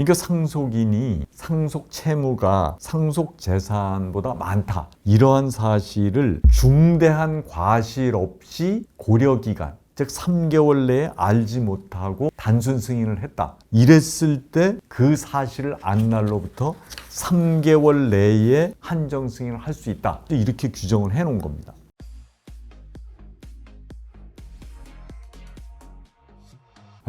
그러니까 상속인이 상속 채무가 상속 재산보다 많다. 이러한 사실을 중대한 과실 없이 고려 기간 즉 3개월 내에 알지 못하고 단순 승인을 했다. 이랬을 때 그 사실을 안 날로부터 3개월 내에 한정 승인을 할 수 있다. 이렇게 규정을 해 놓은 겁니다.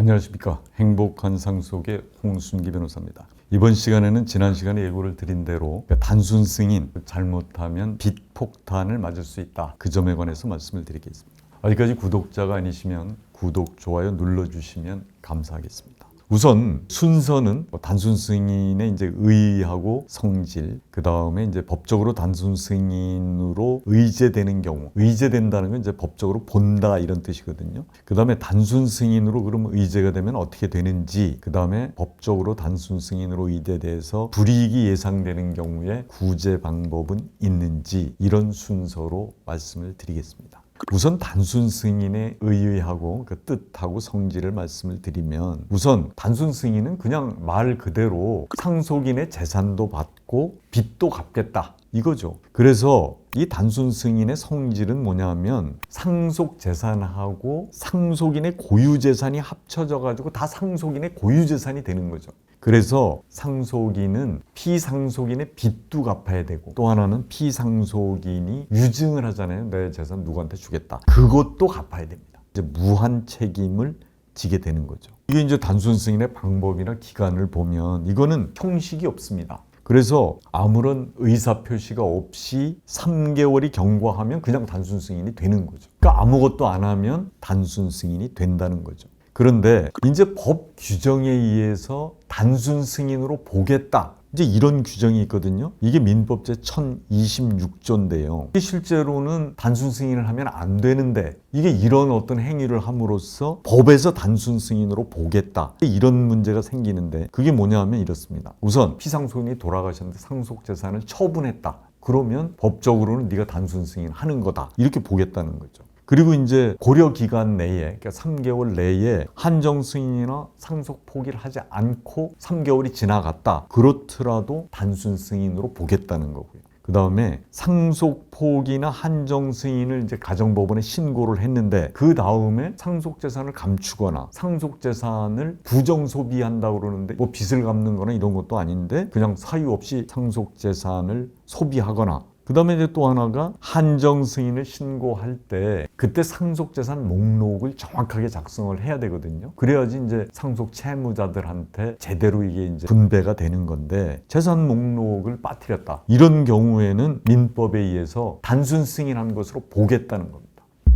안녕하십니까. 행복한 상 속의 홍순기 변호사입니다. 이번 시간에는 지난 시간에 예고를 드린 대로 단순 승인, 잘못하면 빚 폭탄을 맞을 수 있다. 그 점에 관해서 말씀을 드리겠습니다. 아직까지 구독자가 아니시면 구독, 좋아요 눌러주시면 감사하겠습니다. 우선 순서는 뭐 단순 승인의 이제 의의하고 성질, 그 다음에 이제 법적으로 단순 승인으로 의제되는 경우, 의제된다는 건 이제 법적으로 본다 이런 뜻이거든요. 그 다음에 단순 승인으로 그럼 의제가 되면 어떻게 되는지, 그 다음에 법적으로 단순 승인으로 의제돼서 불이익이 예상되는 경우에 구제 방법은 있는지 이런 순서로 말씀을 드리겠습니다. 우선 단순 승인의 의의하고 그 뜻하고 성질을 말씀을 드리면 우선 단순 승인은 그냥 말 그대로 상속인의 재산도 받고 빚도 갚겠다 이거죠. 그래서 이 단순 승인의 성질은 뭐냐면 상속 재산하고 상속인의 고유 재산이 합쳐져 가지고 다 상속인의 고유 재산이 되는 거죠. 그래서 상속인은 피상속인의 빚도 갚아야 되고 또 하나는 피상속인이 유증을 하잖아요. 내 재산 누구한테 주겠다. 그것도 갚아야 됩니다. 이제 무한 책임을 지게 되는 거죠. 이게 이제 단순 승인의 방법이나 기간을 보면 이거는 형식이 없습니다. 그래서 아무런 의사 표시가 없이 3개월이 경과하면 그냥 단순 승인이 되는 거죠. 그러니까 아무것도 안 하면 단순 승인이 된다는 거죠. 그런데 이제 법 규정에 의해서 단순 승인으로 보겠다. 이제 이런 규정이 있거든요. 이게 민법제 1026조인데요. 이게 실제로는 단순 승인을 하면 안 되는데 이게 이런 어떤 행위를 함으로써 법에서 단순 승인으로 보겠다. 이런 문제가 생기는데 그게 뭐냐면 이렇습니다. 우선 피상속인이 돌아가셨는데 상속 재산을 처분했다. 그러면 법적으로는 네가 단순 승인하는 거다. 이렇게 보겠다는 거죠. 그리고 이제 고려 기간 내에 그러니까 3개월 내에 한정 승인이나 상속 포기를 하지 않고 3개월이 지나갔다. 그렇더라도 단순 승인으로 보겠다는 거고요. 그 다음에 상속 포기나 한정 승인을 이제 가정법원에 신고를 했는데 그 다음에 상속 재산을 감추거나 상속 재산을 부정 소비한다 그러는데 뭐 빚을 갚는 거나 이런 것도 아닌데 그냥 사유 없이 상속 재산을 소비하거나 그 다음에 이제 또 하나가 한정 승인을 신고할 때 그때 상속재산 목록을 정확하게 작성을 해야 되거든요. 그래야지 이제 상속 채무자들한테 제대로 이게 이제 분배가 되는 건데 재산 목록을 빠뜨렸다. 이런 경우에는 민법에 의해서 단순 승인한 것으로 보겠다는 겁니다.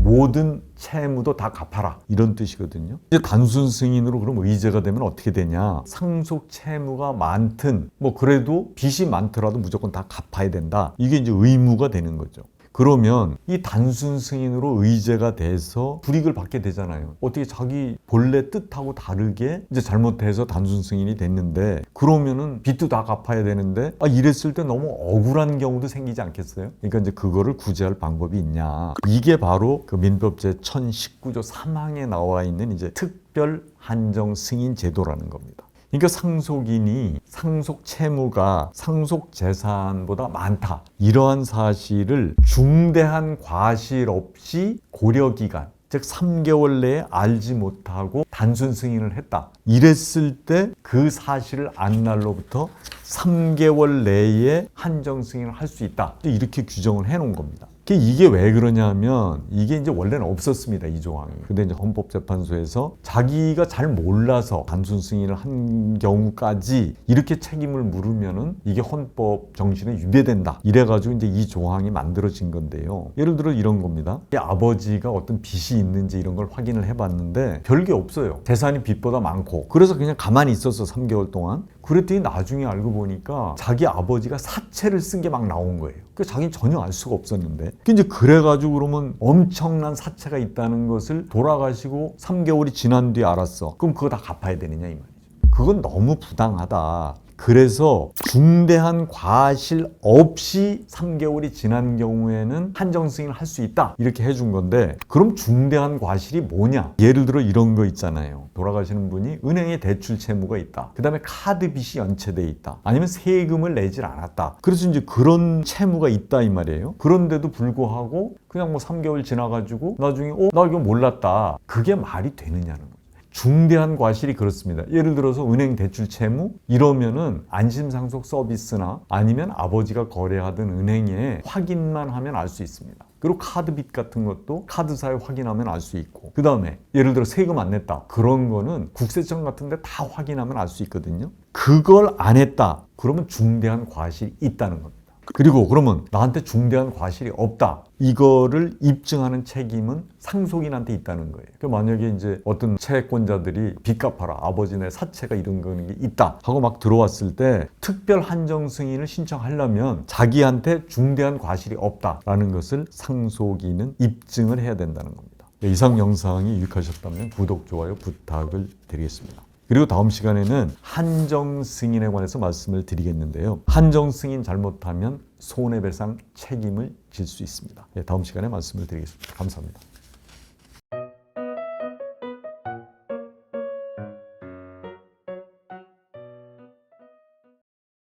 모든 채무도 다 갚아라 이런 뜻이거든요. 이제 단순 승인으로 그럼 의제가 되면 어떻게 되냐? 상속 채무가 많든 뭐 그래도 빚이 많더라도 무조건 다 갚아야 된다. 이게 이제 의무가 되는 거죠. 그러면 이 단순 승인으로 의제가 돼서 불이익을 받게 되잖아요. 어떻게 자기 본래 뜻하고 다르게 이제 잘못해서 단순 승인이 됐는데 그러면은 빚도 다 갚아야 되는데 아 이랬을 때 너무 억울한 경우도 생기지 않겠어요? 그러니까 이제 그거를 구제할 방법이 있냐? 이게 바로 그 민법 제 1019조 3항에 나와 있는 이제 특별 한정 승인 제도라는 겁니다. 그러니까 상속인이 상속 채무가 상속 재산보다 많다. 이러한 사실을 중대한 과실 없이 고려 기간 즉 3개월 내에 알지 못하고 단순 승인을 했다. 이랬을 때 그 사실을 안 날로부터 3개월 내에 한정 승인을 할 수 있다. 이렇게 규정을 해 놓은 겁니다. 이게 왜 그러냐면 이게 이제 원래는 없었습니다 이 조항이. 근데 이제 헌법재판소에서 자기가 잘 몰라서 단순 승인을 한 경우까지 이렇게 책임을 물으면은 이게 헌법 정신에 위배된다. 이래가지고 이제 이 조항이 만들어진 건데요. 예를 들어 이런 겁니다. 이 아버지가 어떤 빚이 있는지 이런 걸 확인을 해봤는데 별게 없어요. 재산이 빚보다 많고 그래서 그냥 가만히 있었어 3개월 동안. 그랬더니 나중에 알고 보니까 자기 아버지가 사채를 쓴 게 막 나온 거예요. 그 자기는 전혀 알 수가 없었는데. 이제 그래가지고 그러면 엄청난 사채가 있다는 것을 돌아가시고 3개월이 지난 뒤에 알았어. 그럼 그거 다 갚아야 되느냐 이 말이죠. 그건 너무 부당하다. 그래서 중대한 과실 없이 3개월이 지난 경우에는 한정 승인을 할 수 있다. 이렇게 해준 건데 그럼 중대한 과실이 뭐냐? 예를 들어 이런 거 있잖아요. 돌아가시는 분이 은행에 대출 채무가 있다. 그 다음에 카드 빚이 연체돼 있다. 아니면 세금을 내질 않았다. 그래서 이제 그런 채무가 있다 이 말이에요. 그런데도 불구하고 그냥 뭐 3개월 지나가지고 나중에 어, 나 이거 몰랐다. 그게 말이 되느냐는 거예요. 중대한 과실이 그렇습니다. 예를 들어서 은행 대출 채무? 이러면은 안심상속 서비스나 아니면 아버지가 거래하던 은행에 확인만 하면 알 수 있습니다. 그리고 카드 빚 같은 것도 카드사에 확인하면 알 수 있고. 그 다음에 예를 들어 세금 안 냈다. 그런 거는 국세청 같은 데 다 확인하면 알 수 있거든요. 그걸 안 했다. 그러면 중대한 과실이 있다는 겁니다 그리고 그러면 나한테 중대한 과실이 없다. 이거를 입증하는 책임은 상속인한테 있다는 거예요. 그 만약에 이제 어떤 채권자들이 빚 갚아라. 아버지네 사채가 이런 게 있다. 하고 막 들어왔을 때 특별 한정 승인을 신청하려면 자기한테 중대한 과실이 없다라는 것을 상속인은 입증을 해야 된다는 겁니다. 이상 영상이 유익하셨다면 구독, 좋아요 부탁을 드리겠습니다. 그리고 다음 시간에는 한정 승인에 관해서 말씀을 드리겠는데요. 한정 승인 잘못하면 손해배상 책임을 질 수 있습니다. 예, 다음 시간에 말씀을 드리겠습니다. 감사합니다.